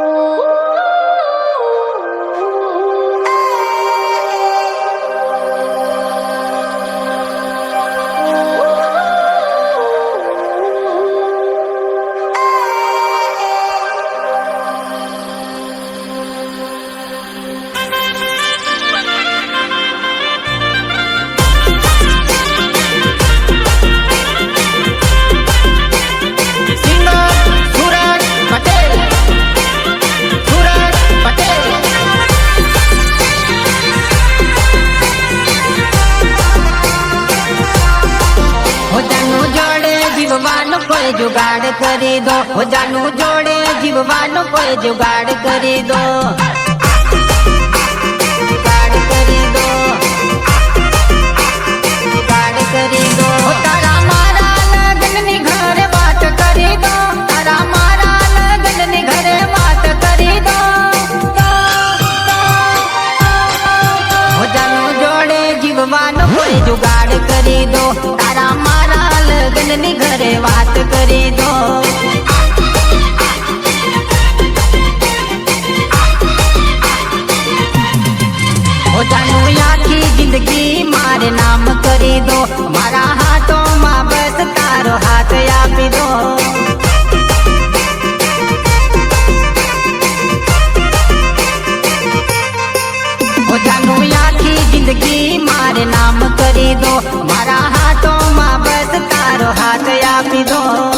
Oh. જુગાડ કરી દો હો જાનું જોડે જીવવાનું કોઈ જુગાડ કરી દો. કરી દો. મારા હાથોમાં બસ તારો હાથ આપી દો.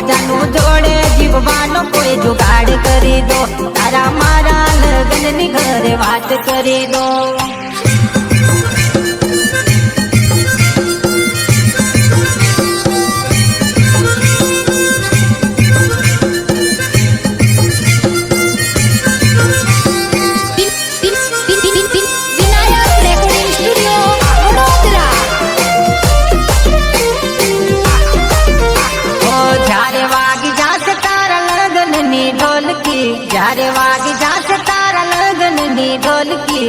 આજાનું જોડે જીવવાનો કોઈ જુગાડ કરી દો. તારા મારા લગ્નની ઘરે વાત કરી દો.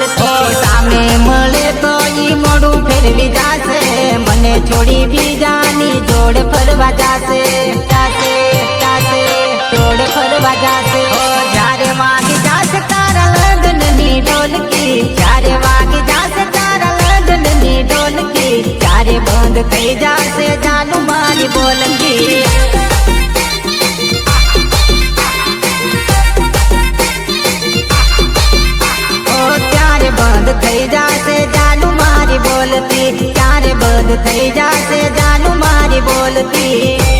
મારી સામે મળે તો મોડું ફેરવી જાશે મને છોડી બીજાની જોડ ફરવા જાશે. જાશે જાશે, જોડ ફરવા જાશે. જ્યારે વાગી જાશે તારા લગ્નની ઢોલકી, જ્યારે વાગી જાશે તારા લગ્નની ઢોલકી બંધ થઈ જાશે જાનું મારી બોલકી. બોલતી ત્યારે બંધ થઈ જાશે જાનું મારી બોલતી.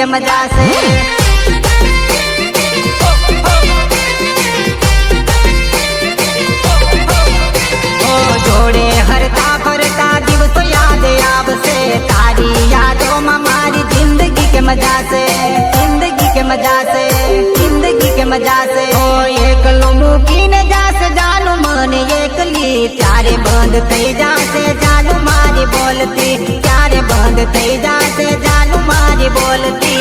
के मज़ा से। हरता दिवस याद ज़िंदगी के मज़ा से। ज़िंदगी के मज़ा ज़िंदगी के मज़ा से। जानू बंद तेजा से जानू मारी बोलती। प्यारे बंद तेजा से जा बोलती।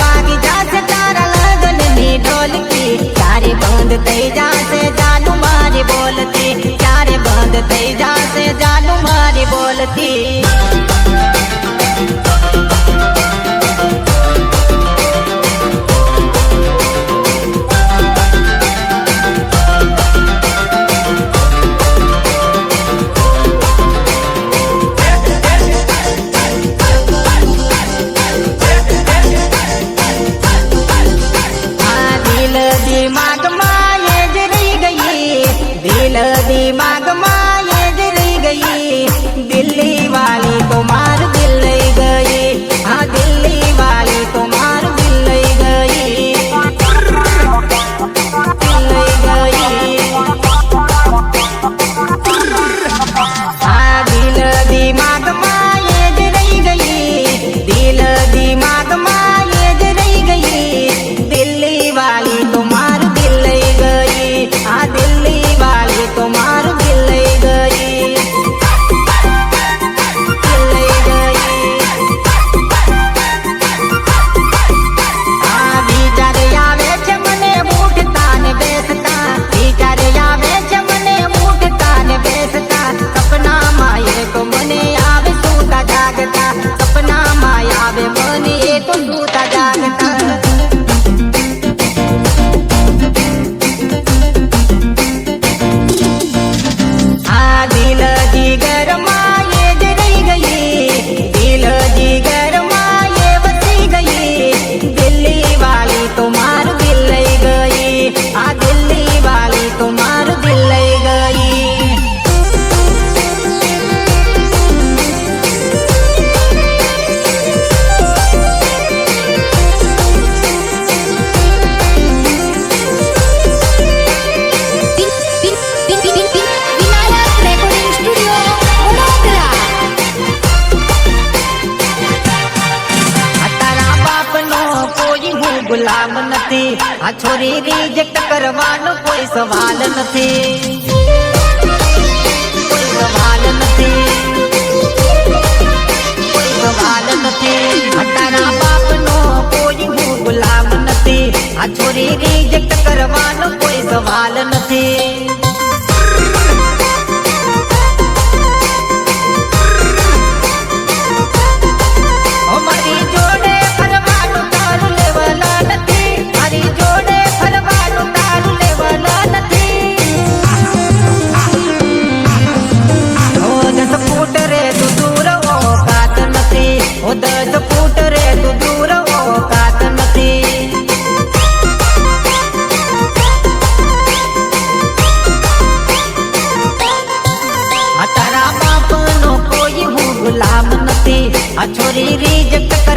वाग जास तारा लगन ढोलकी। जारे बंद तई जासे मारी बोलती। जारे बंद तई जानू मारी बोलती। ગુલામ નથી. આ છોરી રિજેક્ટ કરવાનો કોઈ સવાલ નથી. કોઈ સવાલ નથી. કોઈ સવાલ નથી. આ તારા બાપનો કોઈ હું ગુલામ નથી. આ છોરી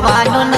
ভালো